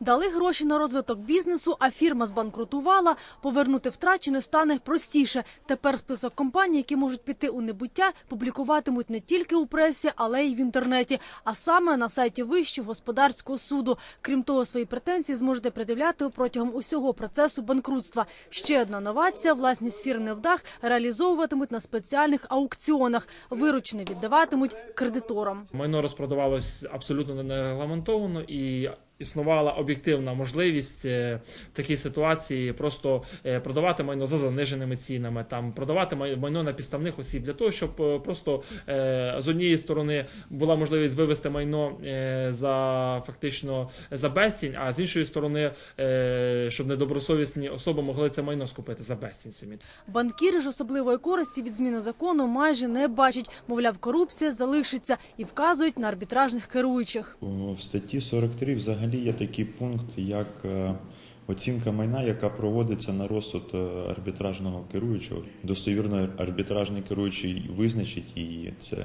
Дали гроші на розвиток бізнесу, а фірма збанкрутувала. Повернути втрачене стане простіше. Тепер список компаній, які можуть піти у небуття, публікуватимуть не тільки у пресі, але й в інтернеті, а саме на сайті Вищого господарського суду. Крім того, свої претензії зможете пред'являти протягом усього процесу банкрутства. Ще одна новація: власність фірм невдах реалізовуватимуть на спеціальних аукціонах. Виручене віддаватимуть кредиторам. Майно розпродавалось абсолютно нерегламентовано і існувала об'єктивна можливість е, в такій ситуації просто е, продавати майно за заниженими цінами, там продавати майно на підставних осіб для того, щоб е, просто е, з однієї сторони була можливість вивести майно е, за фактично за безцінь, а з іншої сторони, е, щоб недобросовісні особи могли це майно скупити за безцінь собі. Банкіри ж особливої користі від зміни закону майже не бачать. Мовляв, корупція залишиться і вказують на арбітражних керуючих. В статті 43 взагалі є такий пункт, як е, оцінка майна, яка проводиться на розсуд е, арбітражного керуючого. Достовірно арбітражний керуючий визначить її. Це,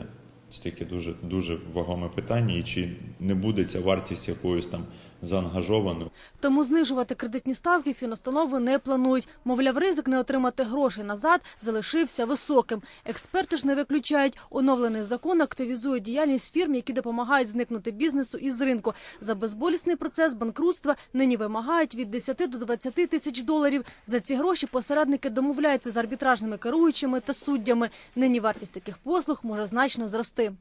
це таке дуже, дуже вагоме питання, і чи не буде ця вартість якоюсь там заангажованою. Тому знижувати кредитні ставки фінустанови не планують. Мовляв, ризик не отримати гроші назад залишився високим. Експерти ж не виключають, оновлений закон активізує діяльність фірм, які допомагають зникнути бізнесу із ринку. За безболісний процес банкрутства нині вимагають від 10 до 20 тисяч доларів. За ці гроші посередники домовляються з арбітражними керуючими та суддями. Нині вартість таких послуг може значно зрости.